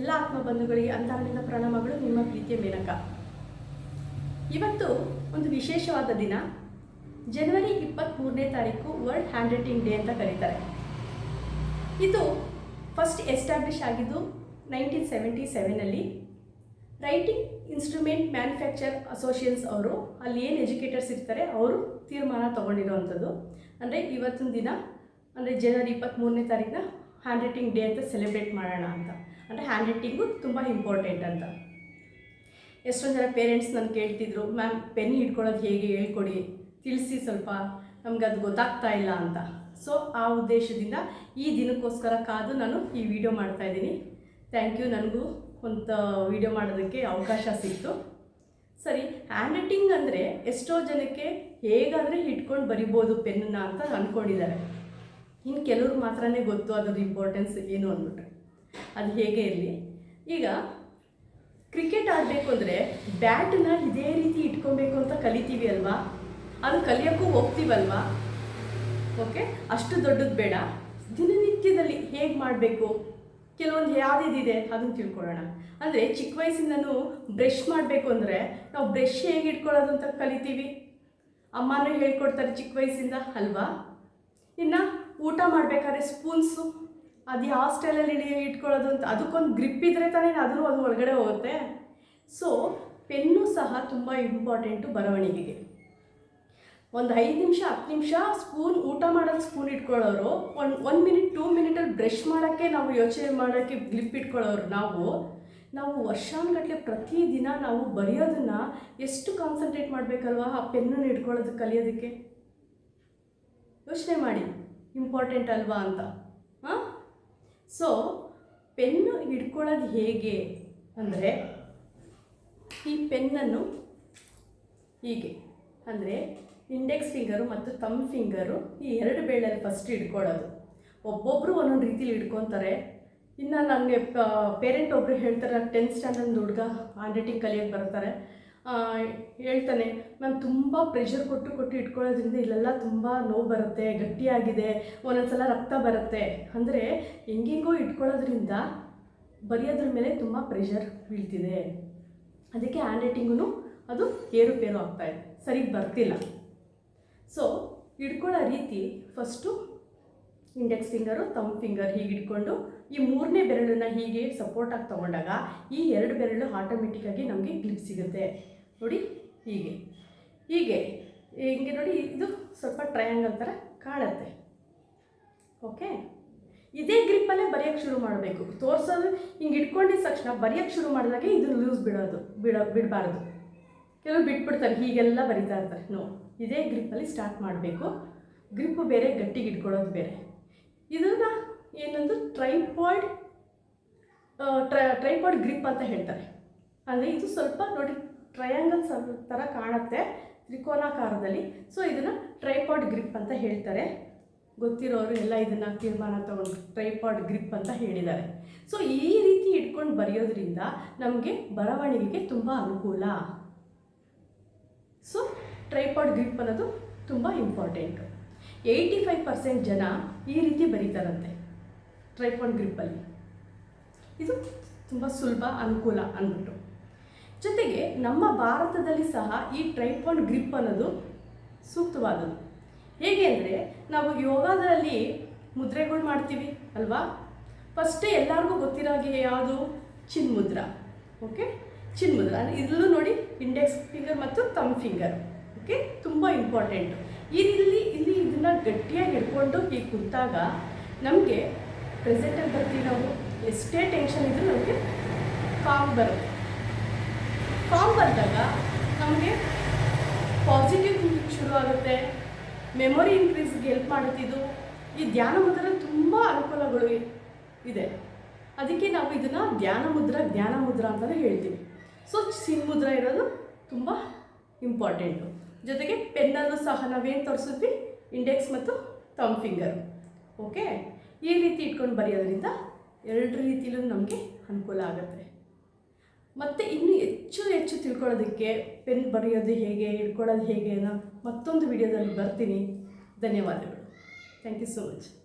ಎಲ್ಲ ಆತ್ಮ ಬಂಧುಗಳಿಗೆ ಪ್ರಣಾಮಗಳು ನಿಮ್ಮ ಪ್ರೀತಿಯ ಮೇನಕ ಇವತ್ತು ಒಂದು ವಿಶೇಷವಾದ ದಿನ. ಜನವರಿ ಇಪ್ಪತ್ತ್ಮೂರನೇ ತಾರೀಕು ವರ್ಲ್ಡ್ ಹ್ಯಾಂಡ್ ರೈಟಿಂಗ್ ಡೇ ಅಂತ ಕರೀತಾರೆ. ಇದು ಫಸ್ಟ್ ಎಸ್ಟಾಬ್ಲಿಷ್ ಆಗಿದ್ದು ನೈನ್ಟೀನ್ ಸೆವೆಂಟಿ ಸೆವೆನಲ್ಲಿ ರೈಟಿಂಗ್ ಇನ್ಸ್ಟ್ರೂಮೆಂಟ್ ಮ್ಯಾನುಫ್ಯಾಕ್ಚರ್ ಅಸೋಸಿಯೇಷನ್ಸ್ ಅವರು, ಅಲ್ಲಿ ಏನು ಎಜುಕೇಟರ್ಸ್ ಇರ್ತಾರೆ ಅವರು ತೀರ್ಮಾನ ತೊಗೊಂಡಿರೋವಂಥದ್ದು. ಅಂದರೆ ಇವತ್ತಿನ ದಿನ, ಅಂದರೆ ಜನವರಿ ಇಪ್ಪತ್ತ್ಮೂರನೇ ತಾರೀಕಿನ ಹ್ಯಾಂಡ್ ರೈಟಿಂಗ್ ಡೇ ಅಂತ ಸೆಲೆಬ್ರೇಟ್ ಮಾಡೋಣ ಅಂತ. ಅಂದರೆ ಹ್ಯಾಂಡ್ ರೈಟಿಂಗು ತುಂಬ ಇಂಪಾರ್ಟೆಂಟ್ ಅಂತ. ಎಷ್ಟೊಂದು ಜನ ಪೇರೆಂಟ್ಸ್ ನಾನು ಕೇಳ್ತಿದ್ರು ಮ್ಯಾಮ್ ಪೆನ್ ಹಿಡ್ಕೊಳ್ಳೋದು ಹೇಗೆ ಹೇಳ್ಕೊಡಿ? ತಿಳಿಸಿ ಸ್ವಲ್ಪ. ನಮ್ಗೆ ಅದು ಗೊತ್ತಾಗ್ತಾ ಇಲ್ಲ ಅಂತ. ಸೊ ಆ ಉದ್ದೇಶದಿಂದ ಈ ದಿನಕ್ಕೋಸ್ಕರ ಕಾದು ನಾನು ಈ ವಿಡಿಯೋ ಮಾಡ್ತಾ ಇದ್ದೀನಿ. ಥ್ಯಾಂಕ್ ಯು ನನಗೂ ಒಂದು ವಿಡಿಯೋ ಮಾಡೋದಕ್ಕೆ ಅವಕಾಶ ಸಿಕ್ತು. ಸರಿ ಹ್ಯಾಂಡ್ ರೈಟಿಂಗ್ ಅಂದರೆ ಎಷ್ಟೋ ಜನಕ್ಕೆ ಹೇಗಾದರೆ ಹಿಡ್ಕೊಂಡು ಬರಿಬೋದು ಪೆನ್ನನ್ನ ಅಂತ ಅಂದ್ಕೊಂಡಿದ್ದಾರೆ ಇನ್ನು ಕೆಲವ್ರು ಮಾತ್ರನೇ ಗೊತ್ತು ಅದರ ಇಂಪಾರ್ಟೆನ್ಸ್ ಏನು ಅಂದ್ಬಿಟ್ರೆ. ಅದು ಹೇಗೆ ಇರಲಿ? ಈಗ ಕ್ರಿಕೆಟ್ ಆಡಬೇಕು ಅಂದರೆ ಬ್ಯಾಟನ್ನ ಇದೇ ರೀತಿ ಇಟ್ಕೊಬೇಕು ಅಂತ ಕಲಿತೀವಿ ಅಲ್ವಾ? ಅದು ಕಲಿಯೋಕ್ಕೂ ಹೋಗ್ತೀವಲ್ವಾ? ಓಕೆ ಅಷ್ಟು ದೊಡ್ಡದು ಬೇಡ. ದಿನನಿತ್ಯದಲ್ಲಿ ಹೇಗೆ ಮಾಡಬೇಕು? ಕೆಲವೊಂದು ಯಾವುದಿದೆ ಅದನ್ನು ತಿಳ್ಕೊಳ್ಳೋಣ. ಅಂದರೆ ಚಿಕ್ಕ ವಯಸ್ಸಿಂದನೂ ಬ್ರಷ್ ಮಾಡಬೇಕು ಅಂದರೆ ನಾವು ಬ್ರಷ್ ಹೇಗೆ ಇಟ್ಕೊಳ್ಳೋದು ಅಂತ ಕಲಿತೀವಿ? ಅಮ್ಮನೂ ಹೇಳ್ಕೊಡ್ತಾರೆ ಚಿಕ್ಕ ವಯಸ್ಸಿಂದ, ಅಲ್ವಾ? ಇನ್ನು ಊಟ ಮಾಡಬೇಕಾದ್ರೆ ಸ್ಪೂನ್ಸು, ಅದು ಯಾವ ಸ್ಟೈಲಲ್ಲಿ ಇಟ್ಕೊಳ್ಳೋದು ಅಂತ, ಅದಕ್ಕೊಂದು ಗ್ರಿಪ್ ಇದ್ದರೆ ತಾನೇ ಅದರೂ ಅದು ಒಳಗಡೆ ಹೋಗುತ್ತೆ. ಸೊ ಪೆನ್ನು ಸಹ ತುಂಬ ಇಂಪಾರ್ಟೆಂಟು ಬರವಣಿಗೆಗೆ. ಒಂದು ಐದು ನಿಮಿಷ, ಹತ್ತು ನಿಮಿಷ ಸ್ಪೂನ್, ಊಟ ಮಾಡೋದು ಸ್ಪೂನ್ ಇಟ್ಕೊಳ್ಳೋರು, ಒಂದು ಒನ್ ಮಿನಿಟ್, ಟೂ ಮಿನಿಟಲ್ಲಿ ಬ್ರಷ್ ಮಾಡೋಕ್ಕೆ ನಾವು ಯೋಚನೆ ಮಾಡೋಕ್ಕೆ ಗ್ಲಿಪ್ ಇಟ್ಕೊಳ್ಳೋರು ನಾವು ನಾವು ವರ್ಷಾನುಗಟ್ಟಲೆ ಪ್ರತಿದಿನ ನಾವು ಬರೆಯೋದನ್ನು ಎಷ್ಟು ಕಾನ್ಸಂಟ್ರೇಟ್ ಮಾಡಬೇಕಲ್ವಾ ಆ ಪೆನ್ನನ್ನು ಇಟ್ಕೊಳ್ಳೋದು ಕಲಿಯೋದಕ್ಕೆ? ಯೋಚನೆ ಮಾಡಿ. ಇಂಪಾರ್ಟೆಂಟ್ ಅಲ್ವಾ ಅಂತ. ಹಾಂ? ಸೊ ಪೆನ್ನು ಹಿಡ್ಕೊಳ್ಳೋದು ಹೇಗೆ ಅಂದರೆ, ಈ ಪೆನ್ನನ್ನು ಹೀಗೆ. ಅಂದರೆ ಇಂಡೆಕ್ಸ್ ಫಿಂಗರು ಮತ್ತು ತಮ್ ಫಿಂಗರು ಈ ಎರಡು ಬೆಳ್ಳಲ್ಲಿ ಫಸ್ಟ್ ಹಿಡ್ಕೊಳ್ಳೋದು. ಒಬ್ಬೊಬ್ಬರು ಒಂದೊಂದು ರೀತಿಲಿ ಹಿಡ್ಕೊತಾರೆ. ಇನ್ನು ನನಗೆ ಪೇರೆಂಟ್ ಒಬ್ಬರು ಹೇಳ್ತಾರೆ ಟೆಂತ್ ಸ್ಟ್ಯಾಂಡರ್ಡ್ ಹುಡುಗ ಹ್ಯಾಂಡ್ ರೈಟಿಂಗ್ ಕಲಿಯೋಕ್ಕೆ ಬರ್ತಾರೆ. ಹೇಳ್ತಾನೆ, ಮ್ಯಾಮ್, ತುಂಬ ಪ್ರೆಷರ್ ಕೊಟ್ಟು ಕೊಟ್ಟು ಇಟ್ಕೊಳ್ಳೋದ್ರಿಂದ ಇಲ್ಲೆಲ್ಲ ತುಂಬ ನೋವು ಬರುತ್ತೆ, ಗಟ್ಟಿಯಾಗಿದೆ, ಒಂದೊಂದ್ಸಲ ರಕ್ತ ಬರುತ್ತೆ. ಅಂದರೆ ಹೆಂಗೆಂಗೋ ಇಟ್ಕೊಳ್ಳೋದ್ರಿಂದ ಬರೆಯೋದ್ರ ಮೇಲೆ ತುಂಬ ಪ್ರೆಷರ್ ಬೀಳ್ತಿದೆ. ಅದಕ್ಕೆ ಹ್ಯಾಂಡ್ ರೈಟಿಂಗೂ ಅದು ಏರುಪೇರು ಆಗ್ತಾ ಇದೆ, ಸರಿಗೆ ಬರ್ತಿಲ್ಲ. ಸೊ ಹಿಡ್ಕೊಳ್ಳೋ ರೀತಿ first index finger thumb finger ಹೀಗೆ ಇಟ್ಕೊಂಡು, ಈ ಮೂರನೇ ಬೆರಳನ್ನು ಹೀಗೆ ಸಪೋರ್ಟಾಗಿ ತೊಗೊಂಡಾಗ ಈ ಎರಡು ಬೆರಳು ಆಟೋಮೆಟಿಕ್ಕಾಗಿ ನಮಗೆ ಗ್ಲಿಪ್ ಸಿಗುತ್ತೆ. ನೋಡಿ ಹೀಗೆ. ಹೀಗೆ, ಹಿಂಗೆ ನೋಡಿ ಇದು ಸ್ವಲ್ಪ ಟ್ರಯಾಂಗಲ್ ಥರ ಕಾಣುತ್ತೆ. ಓಕೆ ಇದೇ ಗ್ರಿಪ್ಪಲ್ಲೇ ಬರೆಯೋಕ್ಕೆ ಶುರು ಮಾಡಬೇಕು. ತೋರಿಸೋದು ಹಿಂಗೆ ಇಟ್ಕೊಂಡಿದ್ದ ತಕ್ಷಣ ಬರೆಯೋಕ್ಕೆ ಶುರು ಮಾಡಿದಾಗ ಇದು ಲೂಸ್ ಬಿಡೋದು, ಬಿಡೋ, ಬಿಡಬಾರ್ದು. ಕೆಲವರು ಬಿಟ್ಬಿಡ್ತಾರೆ, ಹೀಗೆಲ್ಲ ಬರಿತಾ ಇರ್ತಾರೆ. ನೋ ಇದೇ ಗ್ರಿಪ್ಪಲ್ಲಿ ಸ್ಟಾರ್ಟ್ ಮಾಡಬೇಕು. ಗ್ರಿಪ್ ಬೇರೆ, ಗಟ್ಟಿಗೆ ಇಟ್ಕೊಳ್ಳೋದು ಬೇರೆ. ಇದನ್ನು ಏನೊಂದು ಟ್ರೈಪಾಯ್ಡ್ ಟ್ರೈ ಟ್ರೈಪಾಯ್ಡ್ ಗ್ರಿಪ್ ಅಂತ ಹೇಳ್ತಾರೆ. ಅಂದರೆ ಇದು ಸ್ವಲ್ಪ ನೋಡಿ ಟ್ರಯಾಂಗಲ್ ಥರ ಕಾಣುತ್ತೆ ತ್ರಿಕೋನಾಕಾರದಲ್ಲಿ. ಸೊ ಇದನ್ನು ಟ್ರೈಪಾಡ್ ಗ್ರಿಪ್ ಅಂತ ಹೇಳ್ತಾರೆ. ಗೊತ್ತಿರೋರು ಎಲ್ಲ ಇದನ್ನು ತೀರ್ಮಾನ ತಗೊಂಡು ಟ್ರೈಪಾಡ್ ಗ್ರಿಪ್ ಅಂತ ಹೇಳಿದ್ದಾರೆ. ಸೊ ಈ ರೀತಿ ಇಟ್ಕೊಂಡು ಬರೆಯೋದ್ರಿಂದ ನಮಗೆ ಬರವಣಿಗೆಗೆ ತುಂಬ ಅನುಕೂಲ. ಸೊ ಟ್ರೈಪಾಡ್ ಗ್ರಿಪ್ ಅನ್ನೋದು ತುಂಬ ಇಂಪಾರ್ಟೆಂಟು ಏಯ್ಟಿ ಫೈವ್ ಪರ್ಸೆಂಟ್ ಜನ ಈ ರೀತಿ ಬರೀತಾರಂತೆ ಟ್ರೈಪಾಡ್ ಗ್ರಿಪ್ಪಲ್ಲಿ. ಇದು ತುಂಬ ಸುಲಭ, ಅನುಕೂಲ ಅಂದ್ಬಿಟ್ಟು. ಜೊತೆಗೆ ನಮ್ಮ ಭಾರತದಲ್ಲಿ ಸಹ ಈ ಟ್ರೈಪಾಂಡ್ ಗ್ರಿಪ್ ಅನ್ನೋದು ಸೂಕ್ತವಾದದ್ದು. ಹೇಗೆ ಅಂದರೆ, ನಾವು ಯೋಗದಲ್ಲಿ ಮುದ್ರೆಗಳು ಮಾಡ್ತೀವಿ ಅಲ್ವಾ? ಫಸ್ಟೇ ಎಲ್ಲರಿಗೂ ಗೊತ್ತಿರೋ ಹಾಗೆ ಯಾವುದು? ಚಿನ್ಮುದ್ರ. ಓಕೆ ಚಿನ್ ಚಿನ್ಮುದ್ರ ಇದರಲ್ಲೂ ನೋಡಿ ಇಂಡೆಕ್ಸ್ ಫಿಂಗರ್ ಮತ್ತು ತಮ್ ಫಿಂಗರ್ ಓಕೆ ತುಂಬ ಇಂಪಾರ್ಟೆಂಟು ಇಲ್ಲಿ ಇಲ್ಲಿ ಇದನ್ನು ಗಟ್ಟಿಯಾಗಿ ಹಿಡ್ಕೊಂಡು ಈ ಕುಂತಾಗ ನಮಗೆ ಪ್ರೆಸೆಂಟಲ್ಲಿ ಬರ್ತೀವಿ ನಾವು. ಎಷ್ಟೇ ಟೆನ್ಷನ್ ಇದ್ರೂ ನಮಗೆ ಕಾಮ್ ಬರುತ್ತೆ. ಕಾಮ್ ಬಂದಾಗ ನಮಗೆ ಪಾಸಿಟಿವ್ ಥಿಂಕಿಂಗ್ ಶುರು ಆಗುತ್ತೆ. ಮೆಮೊರಿ ಇನ್ಕ್ರೀಸ್ಗೆ ಹೆಲ್ಪ್ ಮಾಡುತ್ತಿದ್ದು ಈ ಧ್ಯಾನ ಮುದ್ರ ತುಂಬ ಅನುಕೂಲಗಳು ಇದೆ. ಅದಕ್ಕೆ ನಾವು ಇದನ್ನು ಧ್ಯಾನ ಮುದ್ರ ಜ್ಞಾನ ಮುದ್ರ ಅಂತಲೇ ಹೇಳ್ತೀವಿ. ಸೊ ಸಿನ್ ಮುದ್ರ ಇರೋದು ತುಂಬ ಇಂಪಾರ್ಟೆಂಟು ಜೊತೆಗೆ ಪೆನ್ನಲ್ಲೂ ಸಹ ನಾವೇನು ತೋರಿಸಿದ್ವಿ? ಇಂಡೆಕ್ಸ್ ಮತ್ತು ತಮ್ ಫಿಂಗರ್ ಓಕೆ ಈ ರೀತಿ ಇಟ್ಕೊಂಡು ಬರೆಯೋದ್ರಿಂದ ಎರಡು ರೀತಿಯಲ್ಲೂ ನಮಗೆ ಅನುಕೂಲ ಆಗುತ್ತೆ. ಮತ್ತು ಇನ್ನೂ ಹೆಚ್ಚು ಹೆಚ್ಚು ತಿಳ್ಕೊಳ್ಳೋದಕ್ಕೆ ಪೆನ್ ಬರೆಯೋದು ಹೇಗೆ, ಹಿಡ್ಕೊಳ್ಳೋದು ಹೇಗೆ ಅನ್ನೋ ಮತ್ತೊಂದು ವಿಡಿಯೋದಲ್ಲಿ ಬರ್ತೀನಿ. ಧನ್ಯವಾದಗಳು. Thank you so much